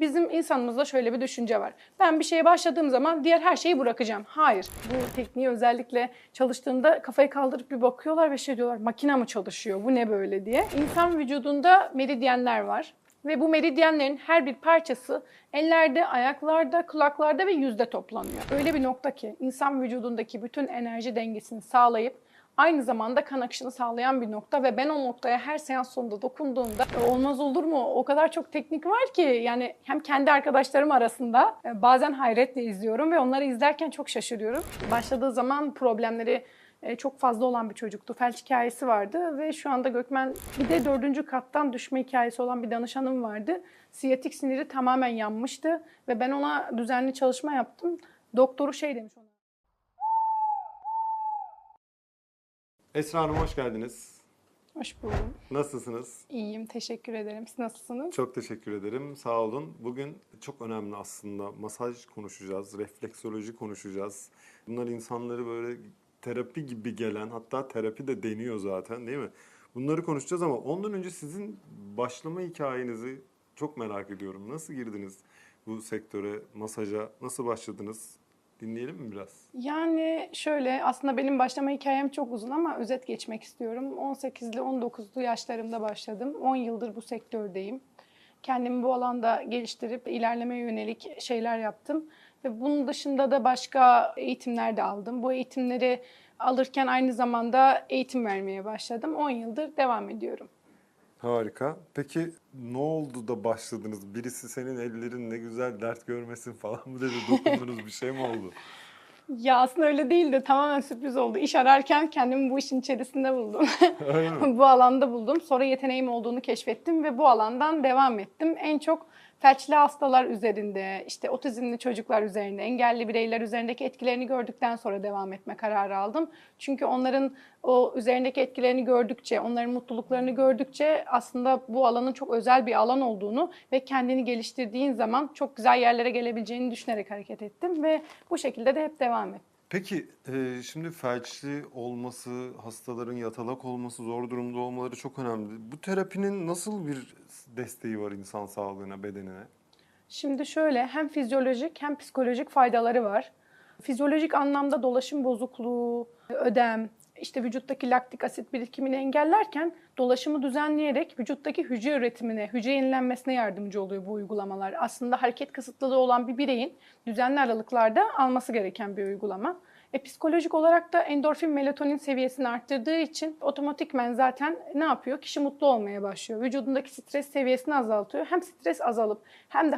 Bizim insanımızda şöyle bir düşünce var. Ben bir şeye başladığım zaman diğer her şeyi bırakacağım. Hayır. Bu tekniği özellikle çalıştığında kafayı kaldırıp bir bakıyorlar ve şey diyorlar makine mi çalışıyor bu ne böyle diye. İnsan vücudunda meridyenler var. Ve bu meridyenlerin her bir parçası ellerde, ayaklarda, kulaklarda ve yüzde toplanıyor. Öyle bir nokta ki insan vücudundaki bütün enerji dengesini sağlayıp aynı zamanda kan akışını sağlayan bir nokta ve ben o noktaya her seans sonunda dokunduğumda "E, olmaz olur mu? O kadar çok teknik var ki yani hem kendi arkadaşlarım arasında e, bazen hayretle izliyorum ve onları izlerken çok şaşırıyorum. Başladığı zaman problemleri e, çok fazla olan bir çocuktu. Felç hikayesi vardı ve şu anda Gökmen bir de dördüncü kattan düşme hikayesi olan bir danışanım vardı. Siyatik siniri tamamen yanmıştı ve ben ona düzenli çalışma yaptım. Doktoru şey demiş ona. Esra Hanım hoş geldiniz. Hoş buldum. Nasılsınız? İyiyim, teşekkür ederim. Siz nasılsınız? Çok teşekkür ederim. Sağ olun. Bugün çok önemli aslında. Masaj konuşacağız, refleksoloji konuşacağız. Bunlar insanları böyle terapi gibi gelen, hatta terapi de deniyor zaten değil mi? Bunları konuşacağız ama ondan önce sizin başlama hikayenizi çok merak ediyorum. Nasıl girdiniz bu sektöre, masaja? Nasıl başladınız? Dinleyelim mi biraz? Yani şöyle aslında benim başlama hikayem çok uzun ama özet geçmek istiyorum. 18'li 19'lu yaşlarımda başladım. 10 yıldır bu sektördeyim. Kendimi bu alanda geliştirip ilerlemeye yönelik şeyler yaptım. Ve bunun dışında da başka eğitimler de aldım. Bu eğitimleri alırken aynı zamanda eğitim vermeye başladım. 10 yıldır devam ediyorum. Harika. Peki ne oldu da başladınız? Birisi senin ellerin ne güzel dert görmesin falan mı dedi? Dokundunuz bir şey mi oldu? Ya aslında öyle değil de tamamen sürpriz oldu. İş ararken kendimi bu işin içerisinde buldum. Bu alanda buldum. Sonra yeteneğim olduğunu keşfettim ve bu alandan devam ettim. En çok felçli hastalar üzerinde, işte otizmli çocuklar üzerinde, engelli bireyler üzerindeki etkilerini gördükten sonra devam etme kararı aldım. Çünkü onların o üzerindeki etkilerini gördükçe, onların mutluluklarını gördükçe aslında bu alanın çok özel bir alan olduğunu ve kendini geliştirdiğin zaman çok güzel yerlere gelebileceğini düşünerek hareket ettim ve bu şekilde de hep devam ettim. Peki e, şimdi felçli olması, hastaların yatalak olması, zor durumda olmaları çok önemli. Bu terapinin nasıl bir desteği var insan sağlığına, bedenine? Şimdi şöyle hem fizyolojik hem psikolojik faydaları var. Fizyolojik anlamda dolaşım bozukluğu, ödem, işte vücuttaki laktik asit birikimini engellerken dolaşımı düzenleyerek vücuttaki hücre üretimine, hücre yenilenmesine yardımcı oluyor bu uygulamalar. Aslında hareket kısıtlılığı olan bir bireyin düzenli aralıklarda alması gereken bir uygulama. E, psikolojik olarak da endorfin melatonin seviyesini arttırdığı için otomatikmen zaten ne yapıyor? Kişi mutlu olmaya başlıyor. Vücudundaki stres seviyesini azaltıyor. Hem stres azalıp hem de